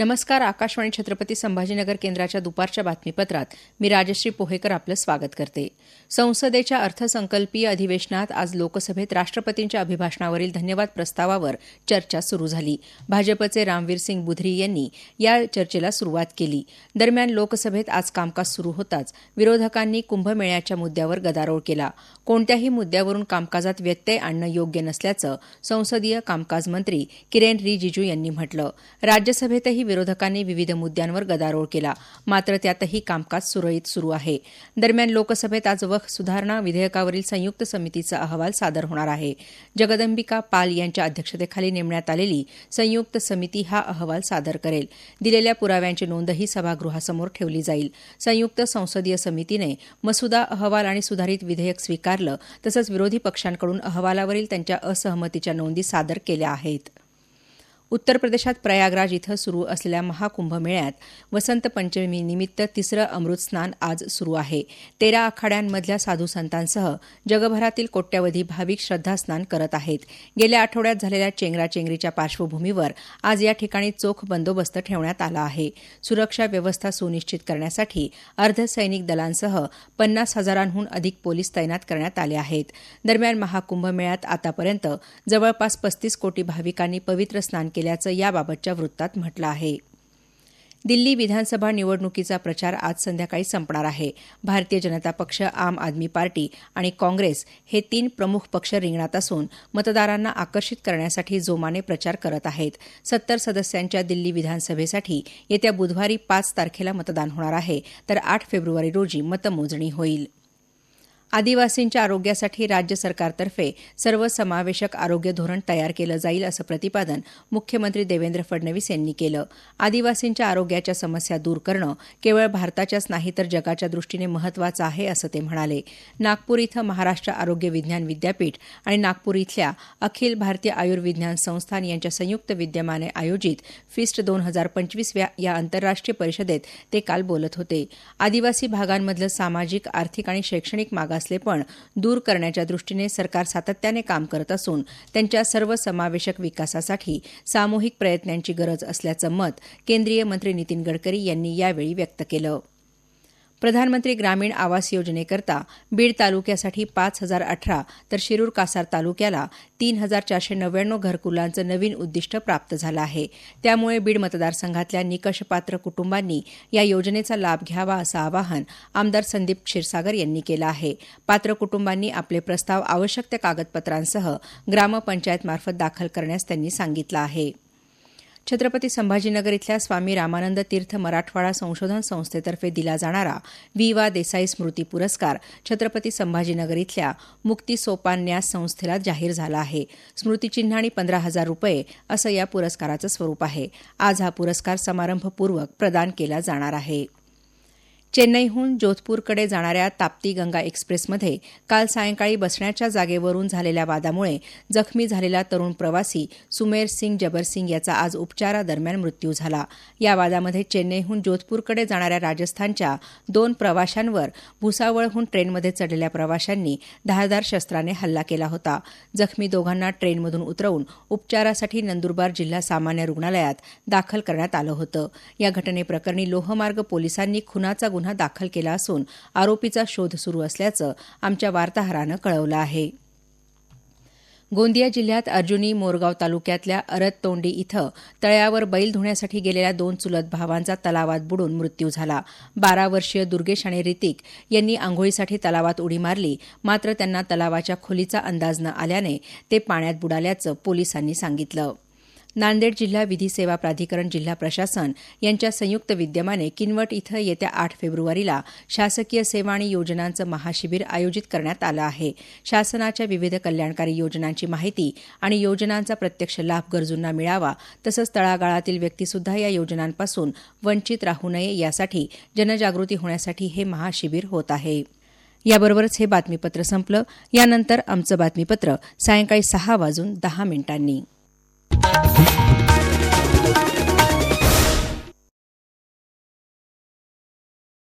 नमस्कार आकाशवाणी छत्रपती संभाजीनगर केंद्राच्या दुपारच्या बातमीपत्रात मी राजश्री पोहेकर आपलं स्वागत करते. संसदेच्या अर्थसंकल्पीय अधिवेशनात आज लोकसभेत राष्ट्रपतींच्या अभिभाषणावरील धन्यवाद प्रस्तावावर चर्चा सुरू झाली. भाजपचे रामवीर सिंग बुधरी यांनी या चर्चेला सुरुवात केली. दरम्यान लोकसभेत आज कामकाज सुरू होताच विरोधकांनी कुंभमेळ्याच्या मुद्द्यावर गदारोळ केला. कोणत्याही मुद्द्यावरून कामकाजात व्यत्यय आणणं योग्य नसल्याचं संसदीय कामकाज मंत्री किरेन रिजिजू यांनी म्हटलं. राज्यसभेतही विरोधकांनी विविध मुद्द्यांवर गदारोळ केला. मात्र त्यातही कामकाज सुरळीत सुरू आहे. दरम्यान लोकसभेत आज वख सुधारणा विधेयकावरील संयुक्त समितीचा अहवाल सादर होणार आहे. जगदंबिका पाल यांच्या अध्यक्षतेखाली नेमण्यात आलेली संयुक्त समिती हा अहवाल सादर करेल. दिलेल्या पुराव्यांची नोंदही सभागृहासमोर ठेवली जाईल. संयुक्त संसदीय समितीने मसुदा अहवाल आणि सुधारित विधेयक स्वीकारलं तसंच विरोधी पक्षांकडून अहवालावरील त्यांच्या असहमतीच्या नोंदी सादर केल्या आहेत. उत्तर प्रदेशात प्रयागराज इथं सुरू असलेल्या महाकुंभमेळ्यात वसंत पंचमीनिमित्त तिसरं अमृत स्नान आज सुरू आहे. तेरा आखाड्यांमधल्या साधू संतांसह जगभरातील कोट्यवधी भाविक श्रद्धास्नान करत आहेत. गेल्या आठवड्यात झालेल्या चेंगराचेंगरीच्या पार्श्वभूमीवर आज या ठिकाणी चोख बंदोबस्त ठेवण्यात आला आहे. सुरक्षा व्यवस्था सुनिश्चित करण्यासाठी अर्धसैनिक दलांसह पन्नास हजारांहून अधिक पोलीस तैनात करण्यात आले आहेत. दरम्यान महाकुंभमेळ्यात आतापर्यंत जवळपास पस्तीस कोटी भाविकांनी पवित्र स्नान केल्याचं याबाबतच्या वृत्तात म्हटलं आहे. दिल्ली विधानसभा निवडणुकीचा प्रचार आज संध्याकाळी संपणार आहे. भारतीय जनता पक्ष आम आदमी पार्टी आणि काँग्रेस हे तीन प्रमुख पक्ष रिंगणात असून मतदारांना आकर्षित करण्यासाठी जोमाने प्रचार करत आहेत. सत्तर सदस्यांच्या दिल्ली विधानसभेसाठी येत्या बुधवारी पाच तारखेला मतदान होणार आहे. तर आठ फेब्रुवारी रोजी मतमोजणी होईल. आदिवासींच्या आरोग्यासाठी राज्य सरकारतर्फे सर्वसमावेशक आरोग्य धोरण तयार केलं जाईल असं प्रतिपादन मुख्यमंत्री देवेंद्र फडणवीस यांनी केलं. आदिवासींच्या आरोग्याच्या समस्या दूर करणं केवळ भारताच्याच नाही तर जगाच्या दृष्टीने महत्वाचं आहे असं ते म्हणाले. नागपूर इथं महाराष्ट्र आरोग्य विज्ञान विद्यापीठ आणि नागपूर इथल्या अखिल भारतीय आयुर्विज्ञान संस्थान यांच्या संयुक्त विद्यमाने आयोजित फिस्ट दोन हजार पंचवीसव्या या आंतरराष्ट्रीय परिषदेत ते काल बोलत होते. आदिवासी भागांमधलं सामाजिक आर्थिक आणि शैक्षणिक मागास पण दूर करण्याच्या दृष्टीने सरकार सातत्याने काम करत असून त्यांच्या सर्वसमावेशक विकासासाठी सामूहिक प्रयत्नांची गरज असल्याचं मत केंद्रीय मंत्री नितीन गडकरी यांनी यावेळी व्यक्त केलं. प्रधानमंत्री ग्रामीण आवास योजनेकरता बीड तालुक्यासाठी पाच हजार अठरा तर शिरूर कासार तालुक्याला तीन हजार चारशे नव्याण्णव घरकुलांचं नवीन उद्दिष्ट प्राप्त झालं आहे. त्यामुळे बीड मतदारसंघातल्या निकषपात्र कुटुंबांनी या योजनेचा लाभ घ्यावा असं आवाहन आमदार संदीप क्षीरसागर यांनी केलं आहे. पात्र कुटुंबांनी आपले प्रस्ताव आवश्यक त्या कागदपत्रांसह ग्रामपंचायतमार्फत दाखल करण्यास त्यांनी सांगितलं आहे. छत्रपती संभाजीनगर इथल्या स्वामी रामानंद तीर्थ मराठवाडा संशोधन संस्थेतर्फे दिला जाणारा वी वा देसाई स्मृती पुरस्कार छत्रपती संभाजीनगर इथल्या मुक्ती सोपान न्यास संस्थेला जाहीर झाला आहे. स्मृतिचिन्ह आणि पंधरा हजार रुपये असं या पुरस्काराचं स्वरूप आहे. आज हा पुरस्कार समारंभपूर्वक प्रदान केला जाणार आहे. चेन्नईहून जोधपूरकडे जाणाऱ्या ताप्ती गंगा एक्सप्रेसमध्ये काल सायंकाळी बसण्याच्या जागेवरून झालेल्या वादामुळे जखमी झालेला तरुण प्रवासी सुमेर सिंग जबर सिंग याचा आज उपचारादरम्यान मृत्यू झाला. या वादामध्ये चेन्नईहून जोधपूरकडे जाणाऱ्या राजस्थानच्या दोन प्रवाशांवर भुसावळहून ट्रेनमध्ये चढलेल्या प्रवाशांनी धारदार शस्त्राने हल्ला केला होता. जखमी दोघांना ट्रेनमधून उतरवून उपचारासाठी नंदुरबार जिल्हा सामान्य रुग्णालयात दाखल करण्यात आलं होतं. या घटनेप्रकरणी लोहमार्ग पोलिसांनी खुनाचा गुन्हा दाखल केला असून आरोपीचा शोध सुरू असल्याचं आमच्या वार्ताहरानं कळवलं आहे. गोंदिया जिल्ह्यात अर्जुनी मोरगाव तालुक्यातल्या अरततोंडी इथं तळ्यावर बैल धुण्यासाठी गेलेल्या दोन चुलत भावांचा तलावात बुडून मृत्यू झाला. बारा वर्षीय दुर्गेश आणि रितिक यांनी आंघोळीसाठी तलावात उडी मारली मात्र त्यांना तलावाच्या खोलीचा अंदाज न आल्याने ते पाण्यात बुडाल्याचं पोलिसांनी सांगितलं. नांदेड जिल्हा विधी सेवा प्राधिकरण जिल्हा प्रशासन यांच्या संयुक्त विद्यमाने किनवट इथं येत्या आठ फेब्रुवारीला शासकीय सेवा आणि योजनांचं महाशिबिर आयोजित करण्यात आलं आहे. शासनाच्या विविध कल्याणकारी योजनांची माहिती आणि योजनांचा प्रत्यक्ष लाभ गरजूंना मिळावा तसंच तळागाळातील व्यक्तीसुद्धा या योजनांपासून वंचित राहू नये यासाठी जनजागृती होण्यासाठी हे महाशिबिर होत आहे. याबरोबरच हे बातमीपत्र संपलं. यानंतर आमचं बातमीपत्र सायंकाळी सहा वाजून दहा मिनिटांनी.